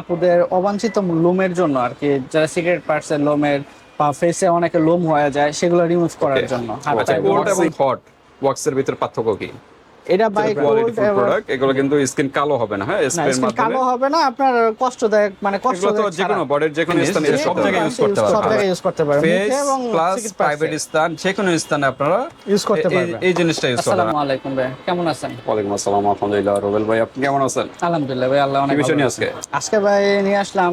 আপুদের অবাঞ্ছিত লোমের জন্য আর কি যারা সিগারেট পার্সের লোমের বা ফেসে অনেকে লোম হয়ে যায় সেগুলো রিমুভ করার জন্য। হাত ওয়াক্সের ভিতর পার্থক্য কি? এটা বাই কোয়ালিটি প্রোডাক্ট এগুলো কিন্তু স্কিন কালো হবে না হ্যাঁ? স্প্রের skin কালো হবে না আপনার কষ্টদায়ক মানে তো কষ্টদায়ক যে কোনো বডির যে কোনো স্থানে সব জায়গায় ইউজ করতে use- সব জায়গায় ইউজ করতে পারবেন। ফেস এবং প্লাস প্রাইভেট স্থান যে কোনো স্থানে আপনারা ইউজ করতে পারবেন। এই জিনিসটা ইউজ করতে আসসালামু আলাইকুম ভাই কেমন আছেন? ওয়ালাইকুম আসসালাম আলহামদুলিল্লাহ রুবেল ভাই আপনি কেমন আছেন? আলহামদুলিল্লাহ ভাই আল্লাহ অনেক ভালো। আজকে? আজকে ভাই নিয়ে আসলাম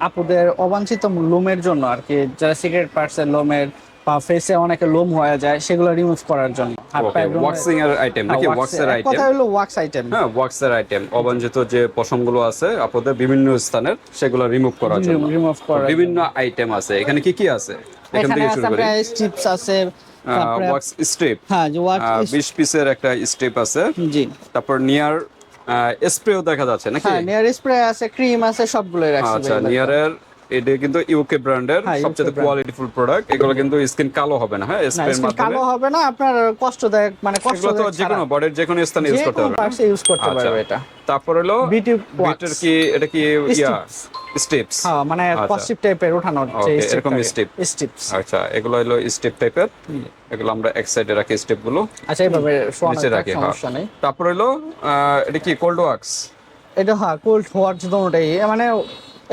আপুদের অবাঞ্ছিত লোমের জন্য আর কি যারা সিগারেট পার্সের লোমের বা ফেসে অনেকে লোম হয়ে যায় সেগুলো রিমুভ করার জন্য। ওয়াক্সিং এর আইটেম নাকি? ওয়াক্সের আইটেম কথা হলো ওয়াক্স আইটেম হ্যাঁ ওয়াক্সের আইটেম অবাঞ্ছিত যে পশমগুলো আছে আপনাদের বিভিন্ন স্থানের সেগুলো রিমুভ করার জন্য। রিমুভ করার বিভিন্ন আইটেম আছে। এখানে কি কি আছে? এখান থেকে শুরু করি। স্ট্রিপস আছে ওয়াক্স স্ট্রিপ হ্যাঁ যে ওয়াক্স বিশ পিসের একটা স্ট্রিপ আছে। জি। তারপর নিয়ার স্প্রেও দেখা যাচ্ছে নাকি? হ্যাঁ নিয়ার স্প্রে আছে ক্রিম আছে সবগুলোই রাখছি আচ্ছা নিয়ারের এটা কিন্তু ইউকে ব্র্যান্ডের হ্যাঁ, সবচেয়ে কোয়ালিটিফুল প্রোডাক্ট এগুলো কিন্তু স্কিন কালো হবে না হ্যাঁ? মাধ্যমে কালো হবে না আপনার কষ্টদায়ক মানে এগুলো তো যে কোনো বডির যে কোনো স্থানে ইউজ করতে পারবেন পার্টসে ইউজ করতে আচ্ছা। পারবে এটা। তারপর হলো বিটের কি এটা কি ইয়া স্টেপস হ্যাঁ মানে আচ্ছা। পজিটিভ টাইপের ওঠানো যে এরকম step। স্টিপস আচ্ছা এগুলো হলো স্টেপ টাইপের এগুলো আমরা এক সাইডে রাখি স্টেপগুলো আচ্ছা এইভাবে নিচে রাখি হ্যাঁ। তারপর হলো এটা কি কোল্ড ওয়াক্স এটা হ্যাঁ কোল্ড ওয়াক্স দুটোটাই মানে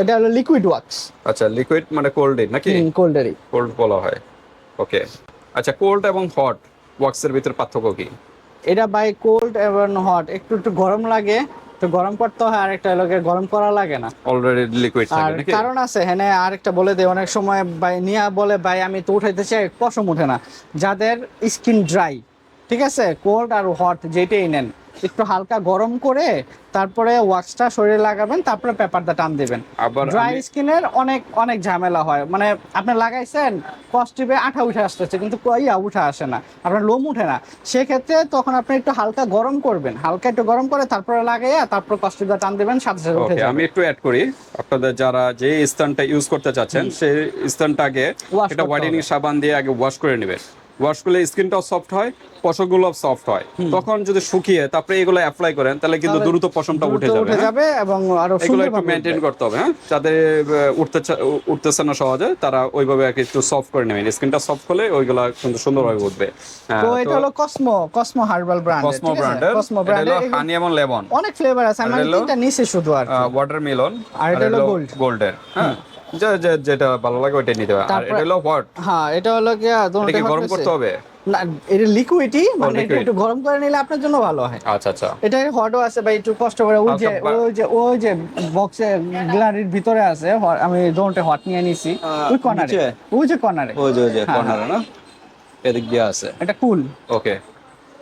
এটা হলো লিকুইড ওয়াক্স আচ্ছা লিকুইড মানে কোল্ড নাকি? কোল্ডেরই কোল্ড বলা হয়। ওকে আচ্ছা কোল্ড এবং হট ওয়াক্সের ভিতর পার্থক্য কি? এটা বাই কোল্ড এবং হট একটু একটু গরম লাগে তো গরম করতে হয় আর একটা লোকের গরম করা লাগে না। অলরেডি লিকুইড থাকে নাকি? কারণ আছে হ্যাঁ আরেকটা বলে দেয় অনেক সময় ভাই নিয়া বলে ভাই আমি তো উঠাইতে চাই পশম উঠে না। যাদের স্কিন ড্রাই ঠিক আছে? কোল্ড আর হট যেটাই নেন। একটু হালকা গরম করে তারপরে ওয়াক্সটা শরীরে লাগাবেন তারপরে পেপারটা টান দিবেন। ড্রাই স্কিনের অনেক অনেক ঝামেলা হয়। মানে আপনি লাগাইছেন কস্টিভে আঠা উঠে আসতেছে কিন্তু ইয়া উঠে আসে না। আপনার লোম উঠে না। সেক্ষেত্রে তখন আপনি একটু হালকা গরম করবেন। হালকা একটু গরম করে তারপরে লাগাইয়া তারপর কস্টিভটা টান দিবেন সাথে সাথে উঠে আমি একটু অ্যাড করি। আপনাদের যারা যে স্থানটা ইউজ করতে চাচ্ছেন সেই স্থানটা আগে Wash এটা হোয়াইটেনিং সাবান দিয়ে আগে ওয়াশ করে নেবেন। ওয়াশ করলে স্কিনটাও সফট হয় পশমগুলো সফট হয়। তখন যদি শুকিয়ে তারপরে এগুলো অ্যাপ্লাই করেন তাহলে কিন্তু দ্রুত পশমটা উঠে যাবে হ্যাঁ? যাবে এবং আরও এগুলো একটু মেনটেন করতে হবে হ্যাঁ? যাদের উঠতে উঠতেছে না সহজে তারা ওইভাবে একটু সফট করে নেবেন স্কিনটা সফট হলে ওইগুলো কিন্তু সুন্দরভাবে উঠবে। হ্যাঁ, তো এটা হলো Cosmo Cosmo herbal brand Cosmo ব্র্যান্ডের কসমো এটা হানি এবং লেমন অনেক ফ্লেভার আছে আমি তিনটা নিচে শুধু আর ওয়াটারমেলন আর এটা হলো gold। গোল্ডের হ্যাঁ? যেটা ভালো লাগে ওইটাই নিতে হবে আর এটা হলো হোয়াট হ্যাঁ এটা হলো কি এটা গরম করতে হবে? না এটা লিকুইডই মানে এটা একটু গরম করে নিলে আপনার জন্য ভালো হয়। আচ্ছা আচ্ছা। এটা হটও আছে ভাই একটু কষ্ট করে। ওই যে ওই যে ওই যে বক্সে গ্লারির ভিতরে আছে আমি দোনটা হট নিয়ে নিছি। ওই কর্নারে ওই যে কর্নারে ওই যে ওই যে হ্যাঁ, কর্নারে না? এদিক দিয়ে আছে। এটা কুল ওকে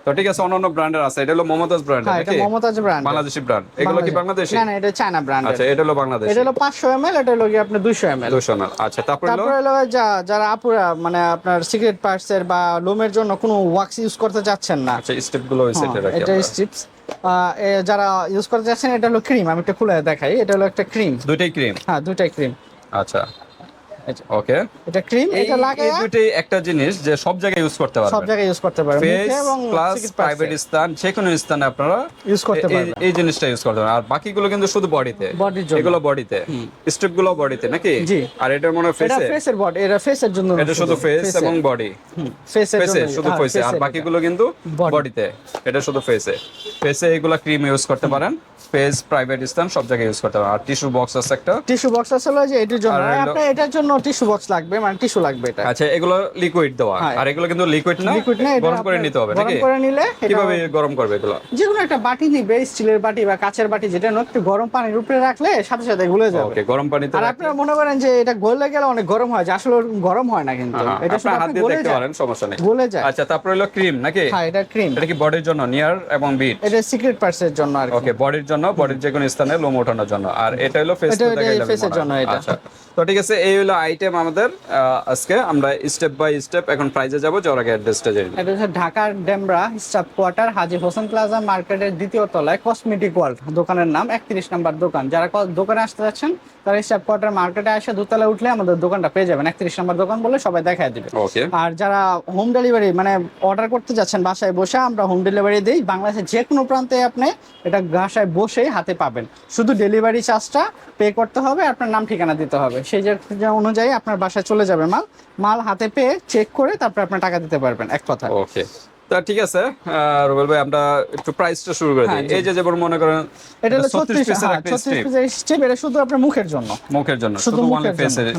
তো ঠিক আছে অন্যান্য ব্র্যান্ডের আছে। এটা হলো মমতাজ ব্র্যান্ড এটা মমতাজ ব্র্যান্ড বাংলাদেশি ব্র্যান্ড এগুলো কি বাংলাদেশি। না না এটা চায়না ব্র্যান্ড আচ্ছা এটা হলো বাংলাদেশি। এটা হলো পাঁচশো এম এল এটা হলো কি আপনার দুইশো এম এল দুশো ml আচ্ছা তারপর হলো? তারপরে হলো যা যারা আপুরা মানে আপনার সিগারেট পার্টসের বা লোমের জন্য কোনো ওয়াক্স ইউজ করতে চাচ্ছেন না। আচ্ছা স্টেপগুলো রাখি এটা আমরা। স্ট্রিপস যারা ইউজ করতে চাচ্ছেন এটা হলো ক্রিম আমি একটা খুলে দেখাই এটা হলো একটা ক্রিম দুইটাই ক্রিম হ্যাঁ দুইটাই ক্রিম আচ্ছা। ওকে এটা ক্রিম এটা এই দুইটাই একটা জিনিস যে সব জায়গায় ইউজ করতে সব জায়গায় ইউজ করতে পারবেন। ফেস এবং প্লাস প্রাইভেট স্থান যে কোনো স্থানে আপনারা ইউজ করতে পারবেন। এই জিনিসটা ইউজ করতে পারবেন। আর বাকিগুলো কিন্তু শুধু বডিতে এগুলো বডিতে স্ট্রিপগুলো বডিতে নাকি? জি। আর এটার মনে হয় এটা ফেসে ফেসের বডি এটা ফেসের জন্য এটা শুধু। ফেস এবং বডি ফেসের ফেসে জন্য শুধু ফেসে আর বাকিগুলো কিন্তু বডিতে এটা শুধু ফেসে ফেসে এগুলা ক্রিম ইউজ করতে পারেন। ফেস প্রাইভেট স্থান সব জায়গায় ইউজ করতে পারেন। আর টিস্যু বক্স আছে একটা। টিস্যু বক্স আসলে যে এটার জন্য। আপনার এটার জন্য টিস্যু বক্স লাগবে মানে টিস্যু লাগবে এটা। আচ্ছা এগুলো লিকুইড দেওয়া। হ্যাঁ। আর এগুলো কিন্তু লিকুইড না? লিকুইড না গরম করে নিতে হবে গরম করে নিলে কীভাবে গরম করবে এগুলো? যে কোনো একটা বাটি নিবে স্টিলের বাটি বা কাচের বাটি যেটা একটু গরম পানির উপরে রাখলে সাথে সাথে গলে যাবে। ওকে গরম পানিতে আর আপনারা মনে করেন যে এটা গলে গেলে অনেক গরম হয় যে আসলে গরম হয় না কিন্তু। হ্যাঁ, এটা শুধু হাত দিয়ে দেখতে পারেন সমস্যা নেই। গলে যায়। আচ্ছা তারপর হলো ক্রিম নাকি? হ্যাঁ এটা ক্রিম এটা কি বডির জন্য নিয়ার এবং বিট এটা সিক্রেট পার্টসের জন্য আর কি। ওকে বডির জন্য বডির যে কোনো স্থানে লোম ওঠানোর জন্য। আর এটা হলো ফেস এটা- এর জন্য এটা। আচ্ছা। তো ঠিক আছে এই হলো আইটেম আমাদের আজকে আমরা স্টেপ বাই স্টেপ এখন প্রাইজে যাব যাওয়ার আগে অ্যাড্রেসটা জেনে ঢাকার Demra staff quarter Haji Hossain plaza মার্কেটের দ্বিতীয় তলায় কসমেটিক ওয়ার্ল্ড দোকানের নাম একত্রিশ নাম্বার দোকান। যারা দোকানে আসতে যাচ্ছেন তারা স্টাফ কোয়ার্টার মার্কেটে এসে দোতলায় উঠলে আমাদের দোকানটা পেয়ে যাবেন। একত্রিশ নাম্বার দোকান বলে সবাই দেখায় দিবে। ওকে আর যারা হোম ডেলিভারি মানে অর্ডার করতে যাচ্ছেন বাসায় বসে আমরা হোম ডেলিভারি দিই। বাংলাদেশের যে কোনো প্রান্তে আপনি এটা বাসায় বসেই হাতে পাবেন। শুধু ডেলিভারি চার্জটা পে করতে হবে আপনার নাম ঠিকানা দিতে হবে। সেই যে যে অনুযায়ী আপনার বাসায় চলে যাবে মাল। মাল হাতে পেয়ে চেক করে তারপর আপনার টাকা দিতে পারবেন, এক কথা ওকে তা ঠিক আছে রুবেল ভাই আমরা একটু প্রাইসটা শুরু করে হ্যাঁ, দিই। এই যে যেমন মনে করেন এটা হলো 36 ছত্রিশ পিসের হ্যাঁ একটা পিসের এটা শুধু আপনার মুখের জন্য। মুখের জন্য শুধু মুখের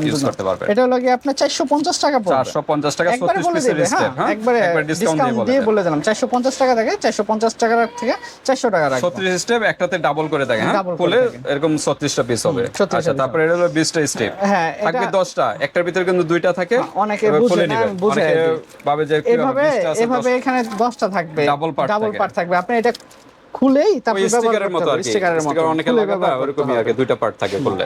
ইউজ করতে এটা হলো আপনার চারশো পঞ্চাশ টাকা পড়বে। চারশো পঞ্চাশ টাকা একবারে ছত্রিশ বলে পিসের দেবে স্টেপ হ্যাঁ হ্যাঁ? একবারে একবার ডিসকাউন্ট ডিসকাউন্ট দিয়ে বলে দিলাম চারশো পঞ্চাশ টাকা থেকে চারশো পঞ্চাশ টাকা থেকে চারশো টাকা রাখব। ছত্রিশ স্টেপ একটাতে ডাবল করে থাকে হ্যাঁ? ফুলে। এরকম ছত্রিশটা পিস হবে। আচ্ছা তারপরে এটা হলো বিশটা স্টেপ হ্যাঁ থাকবে এটা দশটা একটার ভিতরে কিন্তু দুইটা থাকে। অনেকে বুঝে না, বুঝে। ভাবে যে কীভাবে এভাবে 20টা আছে, এভাবে 10 এখানে দশটা থাকবে ডাবল পার্ট ডাবল। পার্ট থাকবে। আপনি এটা খুলেই তারপর স্টিকারের মতো আর কি। স্টিকার অনেকে লাগাতা ওরকমই আর কি দুইটা পার্ট থাকে করলে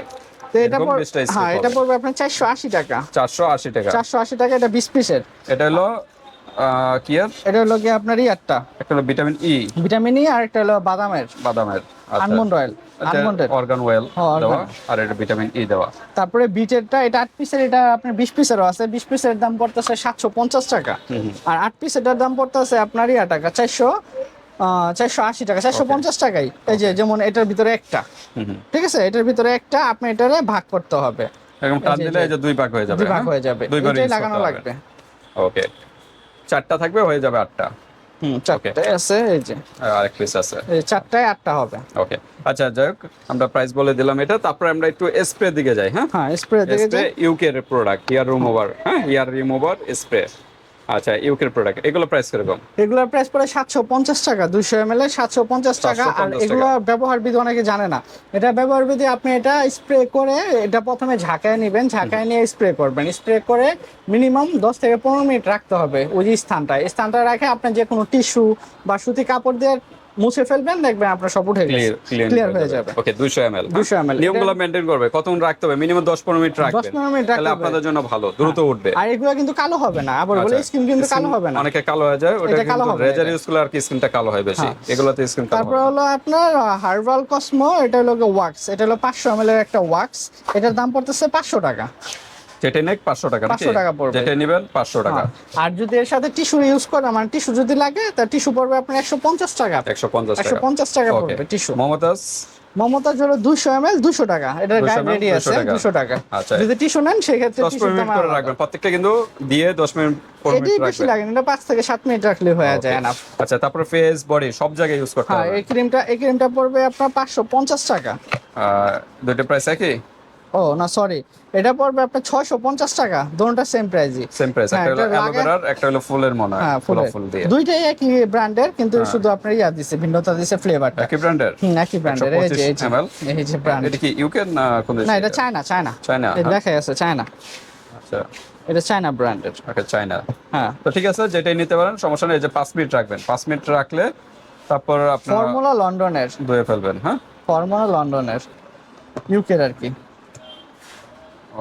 তো এটা এরকম পর 20টা strip হ্যাঁ এটা। পড়বে আপনার চারশো আশি টাকা। চারশো আশি টাকা। চারশো আশি টাকা এটা বিশ পিসের। এটা হলো কি আর এটা হলো গিয়ে আপনার ইয়ারটা একটা হলো ভিটামিন ই। ভিটামিন ই আর একটা হলো বাদামের। বাদামের আলমন্ড অয়েল আলমন্ডের অর্গান হ্যাঁ, দেওয়া আর এটা ভিটামিন ই দেওয়া। তারপরে বিটেরটা এটা আট পিসের এটা আপনার বিশ পিসেরও আছে। বিশ পিসের দাম পড়তেছে সাতশো পঞ্চাশ টাকা। আর আট পিসেরটার দাম পড়তেছে আপনার ইয়া টাকা চারশো চারশো আশি টাকা চারশো পঞ্চাশ টাকাই। এই যে যেমন এটার ভিতরে একটা। ঠিক আছে? এটার ভিতরে একটা আপনি এটারে ভাগ করতে হবে। এরকম টান দিলে এই যে দুই ভাগ হয়ে যাবে দুই ভাগ হ্যাঁ? হয়ে যাবে। এটাই লাগানো লাগবে। ওকে চারটা থাকবে হয়ে যাবে আটটা। হুম চারটায় আছে এই যে। আর আরেক পিস আছে। এই চারটায় আটটা হবে। ওকে আচ্ছা যাই হোক আমরা প্রাইস বলে দিলাম এটা। তারপরে আমরা একটু স্প্রে দিকে যাই হ্যাঁ? হ্যাঁ স্প্রে দিকে প্রোডাক্ট ইয়ার রিমুভার হ্যাঁ? ইয়ার রিমুভার স্প্রে আচ্ছা ইউকের প্রোডাক্ট এগুলো প্রাইস কীরকম? এগুলোর প্রাইস পড়ে সাতশো পঞ্চাশ টাকা দুইশো এম এল সাতশো পঞ্চাশ টাকা। আর এগুলো ব্যবহার বিধি অনেকে জানে না। এটা ব্যবহার বিধি আপনি এটা স্প্রে করে এটা প্রথমে ঝাঁকায় নেবেন ঝাঁকায় নিয়ে স্প্রে করবেন। স্প্রে করে মিনিমাম দশ থেকে পনেরো মিনিট রাখতে হবে ওই স্থানটা স্থানটা রাখে আপনি যে কোনো টিস্যু বা সুতি কাপড় দিয়ে মুছে ফেলবেন দেখবেন আপনার সব উঠে গেছে। ক্লিয়ার হয়ে যাবে। ওকে 200 ml 200 ml নিয়মগুলো মেইনটেইন করবে। কতক্ষণ রাখতে হবে? মিনিমাম 10 15 মিনিট রাখবেন। 15 মিনিট রাখতে হবে। আপনাদের জন্য ভালো। দ্রুত উঠবে। আর এগুলো কিন্তু কালো হবে না। আবার বলে আচ্ছা, স্কিন কিন্তু কালো হবে না। অনেকে কালো হয়ে যায় ওটা কালো কিন্তু রেজার ইউজ করলে আর কি স্কিনটা কালো হয় বেশি। এগুলোতে স্কিন কালো তারপর হলো আপনার হার্বাল কসমো এটা হলো ওয়াক্স এটা হলো পাঁচশো এম এর একটা ওয়াক্স এটার দাম পড়তেছে পাঁচশো টাকা। যেটা নেক 500 টাকা 500 টাকা পড়বে। যেটা নেবেন 500 টাকা। আর যদি এর সাথে টিস্যু ইউজ করেন মানে টিস্যু যদি লাগে তার টিস্যু পড়বে আপনার টাকা। 150 টাকা। পঞ্চাশ টাকা পড়বে টিস্যু। মমতাজ? মমতাজ হলো দুশো এম এল টাকা। এটার 200 গাইড রেডি আছে 200 টাকা। দুশো টাকা। আচ্ছা। যদি টিস্যু নেন সেক্ষেত্রে 10 মিনিট করে রাখবেন। প্রত্যেকটা কিন্তু দিয়ে 10 মিনিট 15 মিনিট বেশি লাগে এটা থেকে মিনিট রাখলে হয়ে যায়. এনাফ আচ্ছা তারপরে ফেস বডি সব জায়গায় ইউজ করতে হ্যাঁ হবে। এই ক্রিমটা এই ক্রিমটা পড়বে আপনার পাঁচশো পঞ্চাশ টাকা। আর দুটো প্রাইস একই? ও না সরি এটা পড়বে আপনার ছয়শো পঞ্চাশ টাকা। দুটোটা সেম প্রাইসই সেম প্রাইস হ্যাঁ, একটা হলো অ্যালোভেরার একটা হলো ফুলের মনে হয় হ্যাঁ ফুল দিয়ে। দুইটাই একই ব্র্যান্ডের কিন্তু শুধু আপনার ইয়া দিছে ভিন্নতা দিছে ফ্লেভারটা একই ব্র্যান্ডের হুম একই ব্র্যান্ডের এই যে এই যে ব্র্যান্ড এটা কি ইউকে না কোন দেশ? না এটা চায়না চায়না চায়না দেখা আছে চায়না আচ্ছা। এটা চায়না ব্র্যান্ডের ওকে চায়না হ্যাঁ। তো ঠিক আছে যেটাই নিতে পারেন সমস্যা নেই এই যে 5 মিনিট রাখবেন। 5 মিনিট রাখলে তারপর আপনারা ফর্মুলা লন্ডনের ধুয়ে ফেলবেন হ্যাঁ? ফর্মুলা লন্ডনের ইউকের আর কি।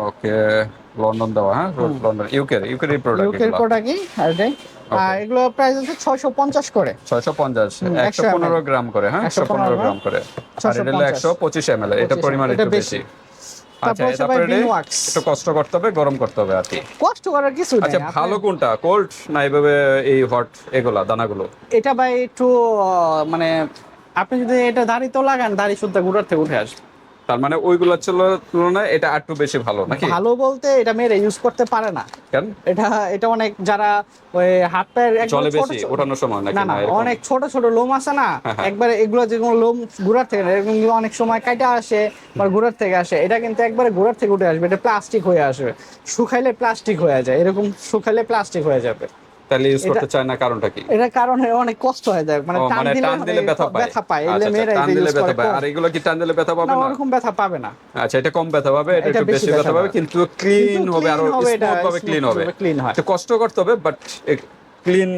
ওকে লন্ডন দেওয়া হ্যাঁ? লন্ডন ইউকে ইউকে প্রোডাক্ট ইউকের প্রোডাক্ট আর আর এগুলো প্রাইস হচ্ছে ছয়শো পঞ্চাশ করে। 650 115 গ্রাম করে হ্যাঁ? 115 গ্রাম করে। আর এটা হলো 125 ml এটা পরিমাণ একটু বেশি। আচ্ছা তারপর একটু কষ্ট করতে হবে গরম করতে হবে আর কি। কষ্ট করার কিছু নেই আচ্ছা ভালো কোনটা? কোল্ড না এইভাবে এই হট এগুলা দানাগুলো? এটা ভাই একটু মানে আপনি যদি এটা দাড়িতেও লাগান দাড়ি শুদ্ধ গুড়ার থেকে উঠে আসবে। তার মানে ওইগুলা তুলনায় এটা একটু বেশি ভালো নাকি? ভালো বলতে এটা মেয়েরা ইউজ করতে পারে না। কেন? এটা এটা অনেক যারা ওই হাত পায়ের একদম জলে ছোট বেশি ছোট- ওঠানোর সময় নাকি না অনেক ছোট ছোট লোম আছে না হ্যাঁ, হ্যাঁ। একবারে এগুলো যেগুলো লোম গুড়ার থেকে না, এরকম অনেক সময় কাটা আসে বা গুড়ার থেকে আসে। এটা কিন্তু একবারে গুড়ার থেকে উঠে আসবে এটা প্লাস্টিক হয়ে আসবে। শুকাইলে প্লাস্টিক হয়ে যায় এরকম শুকাইলে প্লাস্টিক হয়ে যাবে। তাহলে ইউজ করতে চায় না কারণটা কি? এটা কারণে অনেক কষ্ট হয়ে যায়। মানে টান মানে দিলে টান দিলে ব্যথা পায় ব্যথা পায়। আচ্ছা, এলে আচ্ছা, মেয়েরা টান দিলে ব্যথা পায়। আর এগুলো কি টান দিলে ব্যথা পাবে না ওরকম ব্যথা পাবে না। আচ্ছা এটা কম ব্যথা পাবে এটা এটা একটু বেশি ব্যথা পাবে। কিন্তু ক্লিন হবে আর এটা, স্মুথ ভাবে ক্লিন হবে। কষ্ট করতে হবে বাট ক্লিন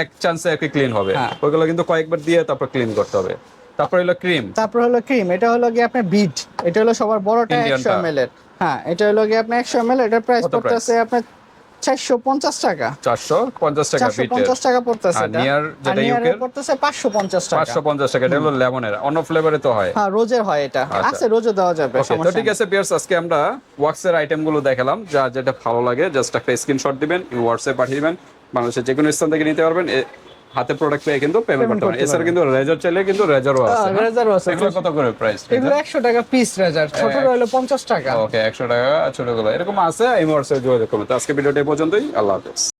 এক চান্সে একটু ক্লিন হবে। হ্যাঁ। ওইগুলো কিন্তু কয়েকবার দিয়ে তারপর ক্লিন করতে হবে। তারপর হলো ক্রিম তারপর হলো ক্রিম এটা হলো কি আপনার বিট এটা হলো সবার বড়টা Indian একশো টা। এর। হ্যাঁ এটা হলো গিয়ে আপনার একশো এম এল এটার প্রাইস পড়তেছে আপনার চারশো পঞ্চাশ টাকা। চারশো পঞ্চাশ টাকা চারশো বিটের। পঞ্চাশ টাকা পড়তেছে আর নিয়ার যেটা নিয়ার পড়তেছে পাঁচশো পঞ্চাশ টাকা। পাঁচশো পঞ্চাশ টাকা এটা হলো লেমনের। অন্য ফ্লেভারে তো হয়। হ্যাঁ রোজের হয় এটা। আচ্ছা। আছে রোজে দেওয়া যাবে তো ঠিক আছে আজকে আমরা ওয়াক্সের আইটেমগুলো দেখালাম। যা যেটা ভালো লাগে জাস্ট একটা স্ক্রিনশট দিবেন হোয়াটসঅ্যাপ পাঠিয়ে দিবেন। বাংলাদেশের যে কোনো স্থান থেকে নিতে পারবেন। হাতে প্রোডাক্ট পেয়ে কিন্তু পেমেন্ট করতে করতে এছাড়া কিন্তু রেজার চাইলে কিন্তু রেজারও আছে হ্যাঁ, রেজারও আছে। এগুলো কত করে প্রাইস এগুলো একশো টাকা পিস রেজার ছোট হলো পঞ্চাশ টাকা। ওকে একশো টাকা ছোট ছোটগুলো এরকম আছে এই হোয়াটসঅ্যাপ যোগাযোগ করবেন তো আজকে ভিডিওটা এই পর্যন্তই। আল্লাহ হাফেজ।